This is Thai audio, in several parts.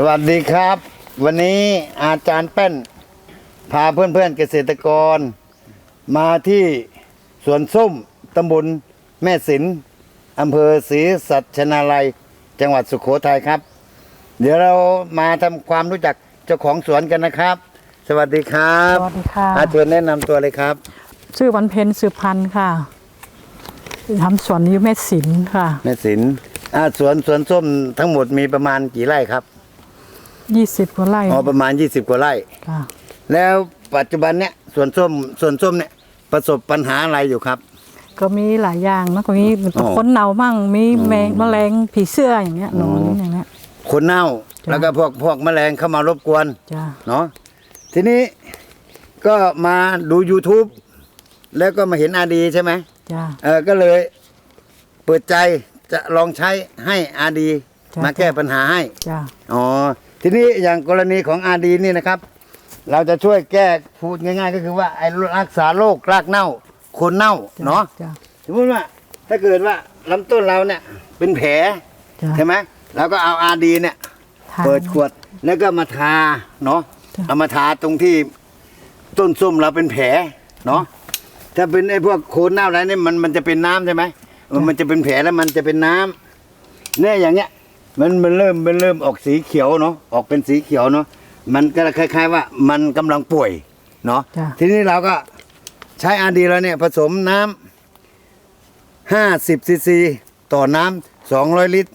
สวัสดีครับ วันนี้อาจารย์แป้น พาเพื่อนๆเกษตรกร มาที่สวนส้มตำบลแม่สินอำเภอศรีสัชนาลัย จังหวัดสุขโขทัยครับ เดี๋ยวเรามาทำความรู้จักเจ้าของสวนกันนะครับ สวัสดีครับสวัสดีค่ะ อาเชิญแนะนำตัวเลยครับ ชื่อวันเพ็ญสืบพันธ์ค่ะทำสวนอยูเมศิลป์ค่ะ แม่สินอ่าสวนสวนส้มทั้งหมดมีประมาณกี่ไร่ครับ ยี่สิบกว่าไร่อ๋อประมาณ20กว่าไร่ค่ะ แล้วปัจจุบันเนี้ยสวนส้มสวนส้มเนี่ยประสบปัญหาอะไรอยู่ครับ ก็มีหลายอย่างนะก็มีอ๋อคนเน่ามั่งมีแมงแมลงผีเสื้ออย่างเงี้ยหนอนอย่างเงี้ยคนเน่าจ้ะแล้วก็พวกพวกแมลงเข้ามารบกวนจ้าเนาะทีนี้ก็มาดู YouTube แล้วก็มาเห็นอาดีใช่ไหมจ้าเออก็เลยเปิดใจจะลองใช้ให้อาดีจ้ะมาแก้ปัญหาให้จ้าอ๋อ ทีนี้อย่างกรณีของอาดีนี่นะครับ เราจะช่วยแก้พูดง่าย ๆ ก็คือว่าไอ้รักษาโรครากเน่าโคนเน่าเนาะจ้าสมมติว่าถ้าเกิดว่าลำต้นเราเนี่ยเป็นแผลจ้าใช่ไหมเราก็เอาอาดีเนี่ย ทาน เปิดขวดแล้วก็มาทาเนาะจ้ะ เอามาทาตรงที่ต้นส้มเราเป็นแผลเนาะถ้าเป็นไอ้พวกโคนเน่าอะไรเนี่ยมันมันจะเป็นน้ำใช่ไหมมันจะเป็นแผลแล้วมันจะเป็นน้ำเนี่ยอย่างเงี้ย มันมันเริ่มมันเริ่มออกสีเขียวเนาะออกเป็นสีเขียวเนาะมันก็คล้าย ๆ ว่ามันกำลังป่วยเนาะจ้าทีนี้เราก็ใช้อาดีแล้วเนี่ยผสมน้ำห้าสิบซีซีต่อน้ำสองร้อยลิตร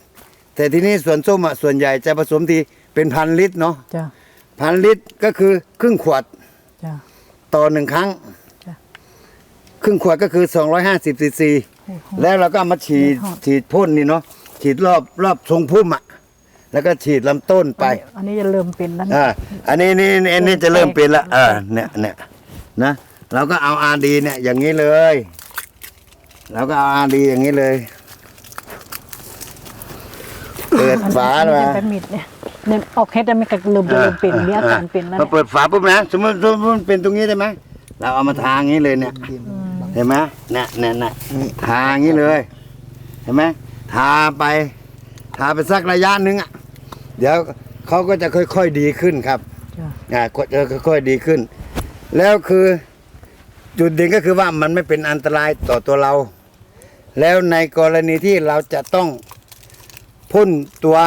แต่ทีนี้ส่วนส้มอะส่วนใหญ่จะผสมทีเป็นพันลิตรเนาะจ้าพันลิตรก็คือครึ่งขวด จ้าต่อหนึ่งครั้ง จ้ะครึ่งขวดก็คือสองร้อยห้าสิบซีซีแล้วเราก็เอามาฉีดโอ้โหฉีดพ่นนี่เนาะ ฉีดรอบรอบทรงพุ่มอะแล้วก็ฉีดลำต้นไป อันนี้จะเริ่มเป็นแล้วนะ อ่าอันนี้นี่นี่อันนี้จะเริ่มเป็นละเออเนี่ยเนี่ยนะเราก็เอาอาดีเนี่ยอย่างนี้เลยเราก็เอาอาดีอย่างนี้เลย เปิดฝาอันมานี้จะเป็นมิดเนี่ยเนี่ยออกเฮ็ดแล้วมันก็เริ่มจะเริ่มเป็นมีอาการเป็นแล้วพอเนี่ยเปิดฝาปุ๊บนะสมมติสมมติมันเป็นตรงนี้ใช่ไหมเราเอามาทาอย่างนี้เลยเนี่ยเห็นไหมเนี่ยเนี่ยเนี่ยทาอย่างนี้เลยเห็นไหม ทาไปทาไปสักระยะหนึงอะ เดี๋ยวเขาก็จะค่อย ๆดีขึ้นครับจ้าอ่าก็จะค่อย ๆดีขึ้น แล้วคือจุดเด่นก็คือว่ามันไม่เป็นอันตรายต่อตัวเรา แล้วในกรณีที่เราจะต้องพ่นตัว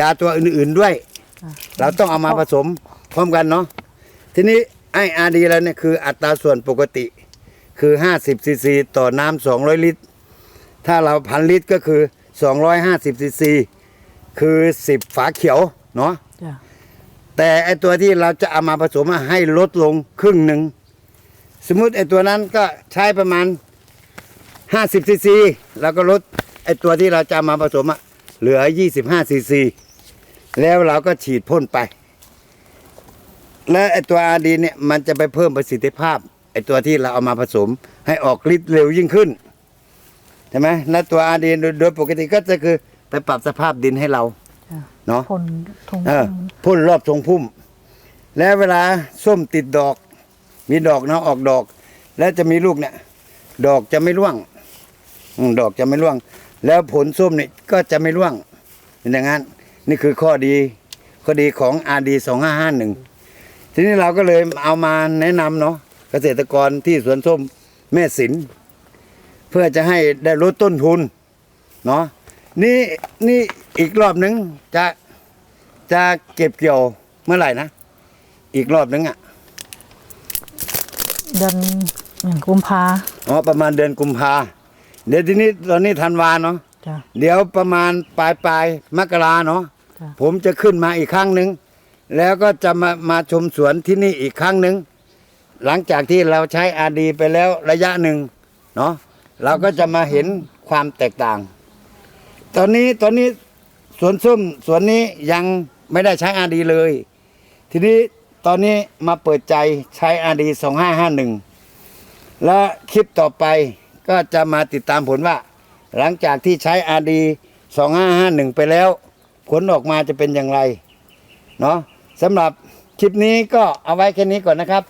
ยาตัวอื่นๆด้วยจ้าเราต้องเอามาผสมพร้อมกันเนาะทีนี้ไออาดีแล้วเนี่ยคืออัตราส่วนปกติคือ 50ซีซีต่อน้ำ200 ลิตร ถ้าเราพันลิตรก็คือ 250ซีซีคือ 10 ฝาเขียวเนาะจ้าแต่ไอตัวที่เราจะเอามาผสมอะให้ลดลงครึ่งหนึ่ง สมมุติไอตัวนั้นก็ใช้ประมาณ 50ซีซีเราก็ลดไอตัวที่เราจะเอามาผสมอะเหลือ 25ซีซีแล้วเราก็ฉีดพ่นไป และไอตัวอาดีเนี่ยมันจะไปเพิ่มประสิทธิภาพไอตัวที่เราเอามาผสมให้ออกฤทธิ์เร็วยิ่งขึ้น ใช่ไหมและตัวอาดีโดยปกติก็จะคือไปปรับสภาพดินให้เราจ้าเนาะพ่นทงเออพ่นรอบทรงพุ่ม แล้วเวลาส้มติดดอก มีดอกนะออกดอก แล้วจะมีลูกเนี่ย ดอกจะไม่ร่วงอืมดอกจะไม่ร่วง แล้วผลส้มเนี่ยก็จะไม่ร่วงเป็นอย่างนั้น นี่คือข้อดี ข้อดีของ RD 2551ทีนี้เราก็เลยเอามาแนะนำเนาะเกษตรกรที่สวนส้มแม่สิน เพื่อจะให้ได้ลดต้นทุนเนาะนี่นี่อีกรอบหนึงจะจะเก็บเกี่ยวเมื่อไหร่นะ อีกรอบนึงอะเดือนอย่างกุมภาอ๋อประมาณเดือนกุมภาเดี๋ยวทีนี้ตอนนี้ธันวาเนาะจ้าเดี๋ยวประมาณปลายปลายมกราเนาะจ้ะ ผมจะขึ้นมาอีกครั้งหนึ่งแล้วก็จะมามาชมสวนที่นี่อีกครั้งหนึ่งหลังจากที่เราใช้อาดีไปแล้วระยะหนึ่งเนาะ เราก็จะมาเห็นความแตกต่าง ตอนนี้ตอนนี้สวนส้มสวนนี้ยังไม่ได้ใช้อาดีเลย ทีนี้ตอนนี้มาเปิดใจใช้อาดีสองห้าห้าหนึ่งและคลิปต่อไปก็จะมาติดตามผลว่า หลังจากที่ใช้อาดีสองห้าห้าหนึ่งไปแล้ว ผลออกมาจะเป็นอย่างไรเนาะสำหรับคลิปนี้ก็เอาไว้แค่นี้ก่อนนะครับ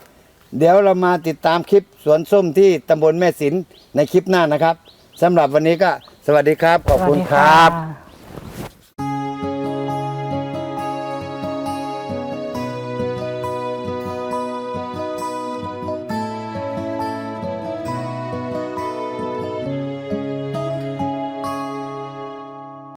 เดี๋ยวเรามาติดตามคลิปสวนส้มที่ตำบลแม่สินในคลิปหน้านะครับสำหรับวันนี้ก็สวัสดีครับ ขอบคุณครับ